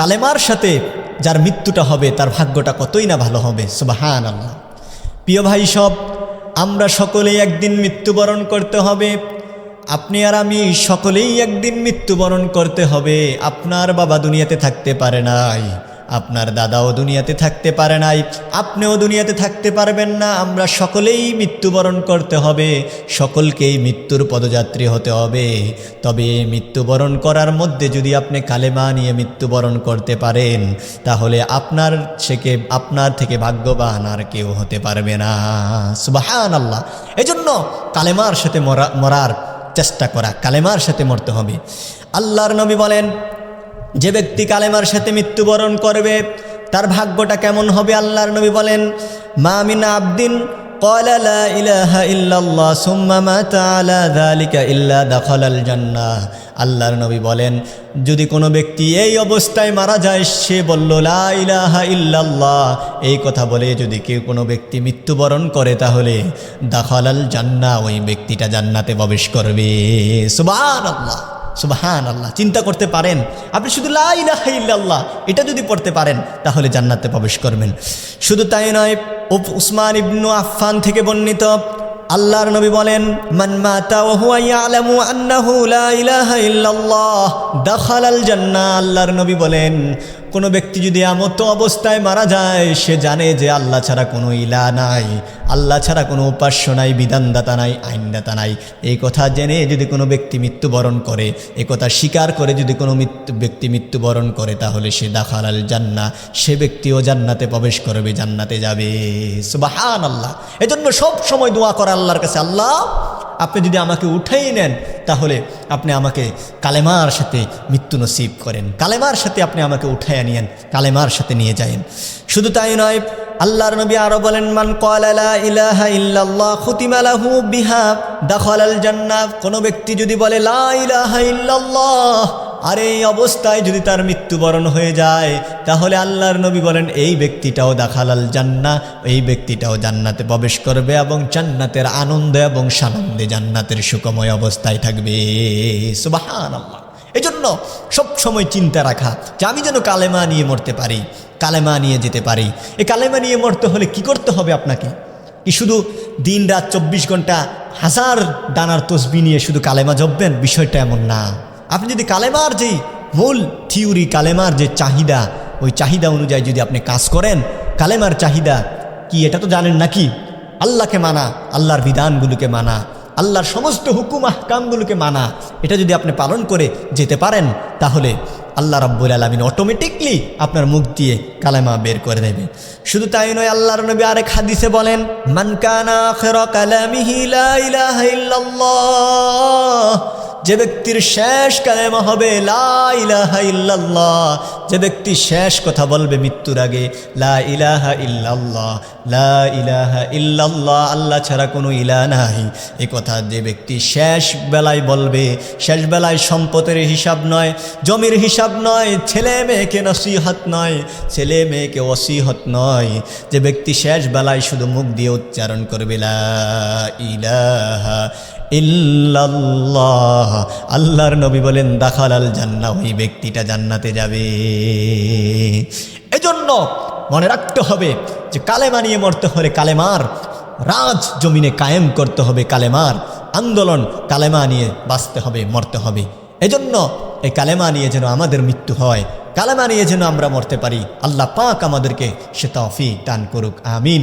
কালেমার সাথে যার মৃত্যুটা হবে, তার ভাগ্যটা কতই না ভালো হবে সুবাহান আল্লাহ প্রিয় ভাই সব, আমরা সকলেই একদিন মৃত্যুবরণ করতে হবে। আপনি আর আমি সকলেই একদিন মৃত্যুবরণ করতে হবে। আপনার বাবা দুনিয়াতে থাকতে পারে নাই। আপনার দাদাও দুনিয়াতে থাকতে পারে নাই, আপনিও দুনিয়াতে থাকতে পারবেন না, আমরা সকলেই মৃত্যুবরণ করতে হবে, সকলকেই মৃত্যুর পদযাত্রী হতে হবে। তবে মৃত্যুবরণ করার মধ্যে যদি আপনি কালেমা নিয়ে মৃত্যুবরণ করতে পারেন, তাহলে আপনার থেকে আপনার থেকে ভাগ্যবান আর কেউ হতে পারবে না। সুবাহান আল্লাহ এজন্য কালেমার সাথে মরা, মরার চেষ্টা করা, কালেমার সাথে মরতে হবে। আল্লাহর নবী বলেন যে ব্যক্তি কালেমার সাথে মৃত্যুবরণ করবে, তার ভাগ্যটা কেমন হবে আল্লাহর নবী বলেন মামিন আবদিন ইলাহা ইল্লাল্লাহ, সুম্মা জান্নাহ। আল্লাহর নবী বলেন, যদি কোনো ব্যক্তি এই অবস্থায় মারা যায়, সে বলল, লা ইলাহা ইল্লাল্লাহ। এই কথা বলে যদি কেউ কোনো ব্যক্তি মৃত্যুবরণ করে, তাহলে দাখালাল জান্না ওই ব্যক্তিটা জান্নাতে প্রবেশ করবে। সুবহানাল্লাহ। সুবাহান আল্লাহ চিন্তা করতে পারেন। আপনি শুধু লাইল্লাহ এটা যদি পড়তে পারেন, তাহলে জান্নাতে প্রবেশ করবেন। শুধু তাই নয় উসমান ইবনু আফফান থেকে বর্ণিত আল্লাহর নবী বলেন, মান মাতা লা ইল্লাল্লাহ আল্লাহর নবী বলেন কোনো ব্যক্তি যদি আমত অবস্থায় মারা যায়, সে জানে যে আল্লাহ ছাড়া কোনো ইলা নাই। আল্লাহ ছাড়া কোনো উপাস্য নাই, বিধানদাতা নাই, আইনদাতা নাই। এই কথা জেনে যদি কোনো ব্যক্তি মৃত্যুবরণ করে, এ কথা স্বীকার করে যদি কোনো মৃত্যু, ব্যক্তি মৃত্যুবরণ করে, তাহলে সে দাখাল আল জান্না সে ব্যক্তিও জান্নাতে প্রবেশ করবে, জান্নাতে যাবে। সুবাহান আল্লাহ এজন্য সব সময় দোয়া করে আল্লাহর কাছে, আল্লাহ আপনি যদি আমাকে উঠাই নেন, তাহলে আপনি আমাকে কালেমার সাথে মৃত্যু নসিব করেন। কালেমার সাথে আপনি আমাকে উঠাইয়া নিয়েন, কালেমার সাথে নিয়ে যায়েন শুধু তাই নয়, আল্লাহর নবী আরও বলেন, মান কলালা বিহা কোন ব্যক্তি যদি বলে, লা আর এই অবস্থায় যদি তার মৃত্যুবরণ হয়ে যায়, তাহলে আল্লাহর নবী বলেন, এই ব্যক্তিটাও দাখালাল জান্না এই ব্যক্তিটাও জান্নাতে প্রবেশ করবে এবং জান্নাতের আনন্দ এবং সানন্দে জান্নাতের সুখময় অবস্থায় থাকবে। এই জন্য সবসময় চিন্তা রাখা যে আমি যেন কালেমা নিয়ে মরতে পারি, কালেমা নিয়ে যেতে পারি। এই কালেমা নিয়ে মরতে হলে কি করতে হবে আপনাকে? কি শুধু দিন রাত চব্বিশ ঘণ্টা হাজার দানার তসবি নিয়ে শুধু কালেমা জপবেন? বিষয়টা এমন না। আপনি যদি কালেমার যেই মূল থিওরি, কালেমার যে চাহিদা, ওই চাহিদা অনুযায়ী যদি আপনি কাজ করেন, কালেমার চাহিদা কি এটা তো জানেন নাকি? আল্লাহকে মানা, আল্লাহর বিধানগুলোকে মানা, আল্লাহর সমস্ত হুকুম, আহকামগুলোকে মানা, এটা যদি আপনি পালন করে যেতে পারেন, তাহলে আল্লাহ রাব্বুল আলমিন অটোমেটিকলি আপনার মুখ দিয়ে কালেমা বের করে দেবে। শুধু তাই নয়, আল্লাহর নবী আরেক হাদিসে বলেন, মান যে ব্যক্তির শেষ কালেমা হবে, লা ইলাহা ইল্লাল্লাহ। যে ব্যক্তি শেষ কথা বলবে মৃত্যুর আগে, লা ইলাহা লা ইলাহা আল্লাহ ছাড়া কোনো ইলা নাই। এ কথা যে ব্যক্তি শেষ বেলায় বলবে, শেষ বেলায় সম্পদের হিসাব নয়, জমির হিসাব নয়, ছেলে মেয়েকে নসিহত নয়, ছেলে মেয়েকে অসিহত নয়। যে ব্যক্তি শেষ বেলায় শুধু মুখ দিয়ে উচ্চারণ করবে, লা ইলাহা ইল্লাল্লাহ। আল্লাহর নবী বলেন দাখাল আল জান্না ওই ব্যক্তিটা জান্নাতে যাবে। এজন্য মনে রাখতে হবে যে কালেমা নিয়ে মরতে হলে কালেমার রাজ জমিনে কায়েম করতে হবে কালেমার আন্দোলন, কালেমা নিয়ে বাঁচতে হবে, মরতে হবে। এজন্য এই কালেমা নিয়ে যেন আমাদের মৃত্যু হয়, কালেমা নিয়ে যেন আমরা মরতে পারি। আল্লাহ পাক আমাদেরকে সে তফি দান করুক, আমিন।